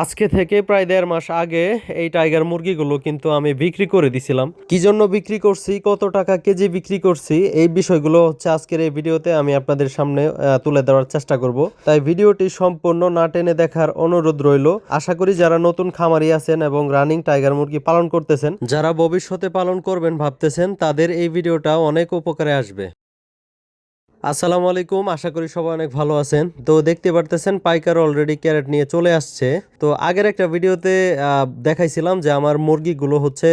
আজকে থেকে প্রায় দেড় মাস আগে এই টাইগার মুরগিগুলো কিন্তু আমি বিক্রি করে দিছিলাম। কি জন্য বিক্রি করছি, কত টাকা কেজি বিক্রি করছি, এই বিষয়গুলো হচ্ছে আজকের এই ভিডিওতে আমি আপনাদের সামনে তুলে দেওয়ার চেষ্টা করব। তাই ভিডিওটি সম্পূর্ণ না টেনে দেখার অনুরোধ রইল। আশা করি যারা নতুন খামারি আছেন এবং রানিং টাইগার মুরগি পালন করতেছেন, যারা ভবিষ্যতে পালন করবেন ভাবতেছেন, তাদের এই ভিডিওটা অনেক উপকারে আসবে। আসসালামু আলাইকুম, আশা করি সবাই অনেক ভালো আছেন। তো দেখতে পারতেছেন, পাইকার অলরেডি ক্যারেট নিয়ে চলে আসছে। তো আগের একটা ভিডিওতে দেখাইছিলাম যে আমার মুরগিগুলো হচ্ছে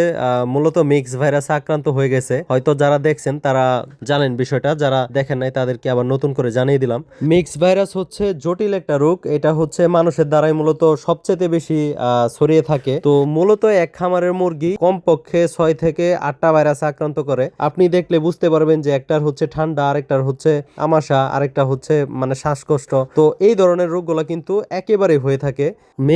মূলত মিক্স ভাইরাসে আক্রান্ত হয়ে গেছে। হয়তো যারা দেখছেন, তারা জানেন বিষয়টা। যারা দেখেন নাই, তাদেরকে আবার নতুন করে জানিয়ে দিলাম। মিক্স ভাইরাস হচ্ছে জটিল একটা রোগ। এটা হচ্ছে মানুষের দ্বারাই মূলত সবচেয়ে বেশি ছড়িয়ে থাকে। তো মূলত এক খামারের মুরগি কমপক্ষে ছয় থেকে আটটা ভাইরাসে আক্রান্ত করে। আপনি দেখলে বুঝতে পারবেন যে একটার হচ্ছে ঠান্ডা, আরেকটার হচ্ছে আমাশা, আরেকটা হচ্ছে মানে শ্বাসকষ্ট। তো এই ধরনের রোগগুলো কিন্তু একেবারে হয়ে থাকে।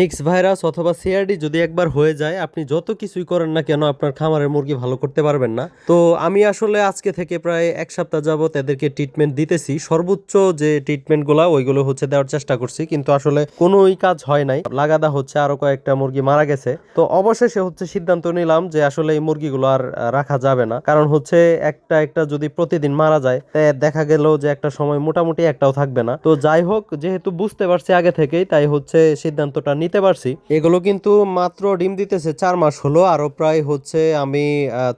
মিক্স ভাইরাস অথবা সিআরডি যদি একবার হয়ে যায়, আপনি যত কিছুই করেন না কেন, আপনার খামারের মুরগি ভালো করতে পারবেন না। তো আমি আসলে আজকে থেকে প্রায় এক সপ্তাহ যাবত এদেরকে ট্রিটমেন্ট দিতেছি। সর্বোচ্চ যে ট্রিটমেন্টগুলো ওইগুলো হচ্ছে দেওয়ার চেষ্টা করছি। কিন্তু আসলে কোনোই কাজ হয় নাই। লাগাদা হচ্ছে আরও কয়েকটা মুরগি মারা গেছে। তো অবশেষে হচ্ছে সিদ্ধান্ত নিলাম যে আসলে এই মুরগিগুলো আর রাখা যাবে না। কারণ হচ্ছে একটা একটা যদি প্রতিদিন মারা যায় দেখা গেল যে একটা সময় মোটামুটি একটাও থাকবে না। তো যাই হোক, যেহেতু বুঝতে পারছি আগে থেকেই, তাই হচ্ছে সিদ্ধান্তটা নিতে পারছি। এগুলো কিন্তু মাত্র ডিম দিতেছে চার মাস হলো, আরও প্রায় হচ্ছে আমি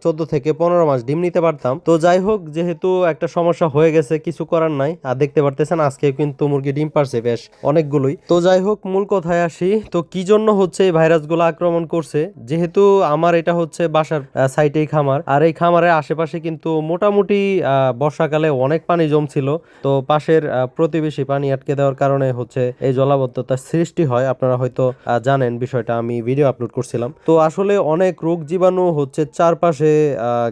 চোদ্দ থেকে পনেরো মাস ডিম নিতে পারতাম। তো যাই হোক, যেহেতু একটা সমস্যা হয়ে গেছে, কিছু করার নাই। আর দেখতে পারতেছেন আজকে কিন্তু মুরগি ডিম পারছে বেশ অনেকগুলোই। তো যাই হোক, মূল কথায় আসি। তো কি জন্য হচ্ছে এই ভাইরাসগুলো আক্রমণ করছে? যেহেতু আমার এটা হচ্ছে বাসার সাইটেই খামার। আর এই খামারের আশেপাশে কিন্তু মোটামুটি বর্ষাকালে অনেক পানি জমছিল। তো পাশের প্রতিবেশী পানি আটকে দেওয়ার কারণে হচ্ছে এই জলাবদ্ধতার সৃষ্টি হয়। আপনারা হয়তো জানেন বিষয়টা, আমি ভিডিও আপলোড করছিলাম। তো আসলে অনেক রোগ জীবাণু হচ্ছে চারপাশে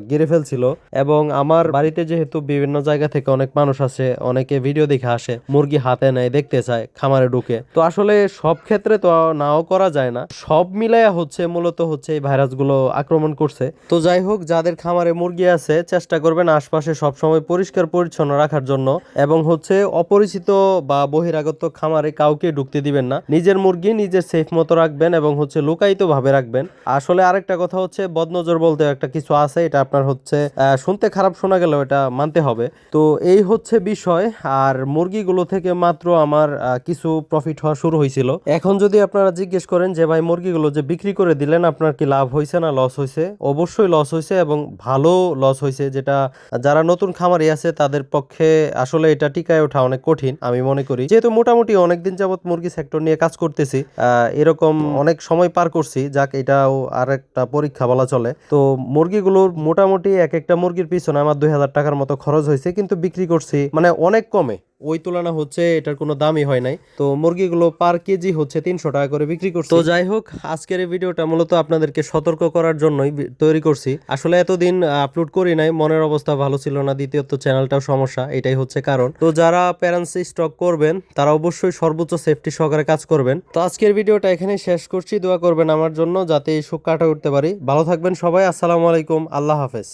ঘিরে ফেলছিল এবং আমার বাড়িতে যেহেতু বিভিন্ন জায়গা থেকে অনেক মানুষ আসে, অনেকে ভিডিও দেখে আসে, মুরগি হাতে নেয়, দেখতে চায়, খামারে ঢুকে। তো আসলে সব ক্ষেত্রে তো নাও করা যায় না। সব মিলায়া হচ্ছে মূলত হচ্ছে এই ভাইরাসগুলো আক্রমণ করছে। তো যাই হোক, যাদের খামারে মুরগি আছে, চেষ্টা করবেন আশপাশে সবসময় পরিষ্কার পরিচ্ছন্ন রাখার জন্য এবং হচ্ছে অপরিচিত বা বহিরাগত খামারে কাউকে ঢুকতে দিবেন না। নিজের মুরগি নিজের সেফ মতো রাখবেন এবং হচ্ছে লুকায়িত ভাবে রাখবেন। আসলে আরেকটা কথা হচ্ছে, বদনজর বলতে একটা কিছু আছে, এটা আপনার হচ্ছে শুনতে খারাপ শোনা গেলেও এটা মানতে হবে। তো এই হচ্ছে বিষয়, আর মুরগিগুলো থেকে মাত্র আমার কিছু প্রফিট হওয়া শুরু হয়েছিল। এখন যদি আপনারা জিজ্ঞেস করেন যে, ভাই, মুরগিগুলো যে বিক্রি করে দিলেন, আপনার কি লাভ হয়েছে না লস হয়েছে? অবশ্যই লস হয়েছে এবং ভালো লস হয়েছে, যেটা যারা নতুন খামারি আছে, তাদের পক্ষে আসলে এটা টিকায় ওঠা অনেক কঠিন, আমি মনে করি। যেহেতু মোটামুটি অনেকদিন যাবত মুরগি সেক্টর নিয়ে কাজ করতেছি এরকম অনেক সময় পার করছি, যাক এটাও আর একটা পরীক্ষা বলা চলে। তো মুরগিগুলোর মোটামুটি এক একটা মুরগির পিছনে আমার দুই হাজার টাকার মতো খরচ হয়েছে, কিন্তু বিক্রি করছি মানে অনেক কমে। ওই তুলনা হচ্ছে এটার কোনো দামই হয় নাই। তো মুরগিগুলো পার কেজি হচ্ছে তিনশো টাকা করে বিক্রি করছি। তো যাই হোক, আজকের এই ভিডিওটা মূলত আপনাদেরকে সতর্ক করার জন্যই তৈরি করছি। আসলে এতদিন আপলোড করি নাই, মনের অবস্থা ভালো ছিল না, দ্বিতীয়ত চ্যানেলটাও সমস্যা, এটাই হচ্ছে কারণ। তো যারা প্যারেন্টস স্টক করবেন, তারা অবশ্যই সর্বোচ্চ সেফটি সহকারে কাজ করবেন। তো আজকের ভিডিওটা এখানে শেষ করছি। দোয়া করবেন আমার জন্য, যাতে এই শোক কাটা উঠতে পারি। ভালো থাকবেন সবাই, আসসালামু আলাইকুম, আল্লাহ হাফেজ।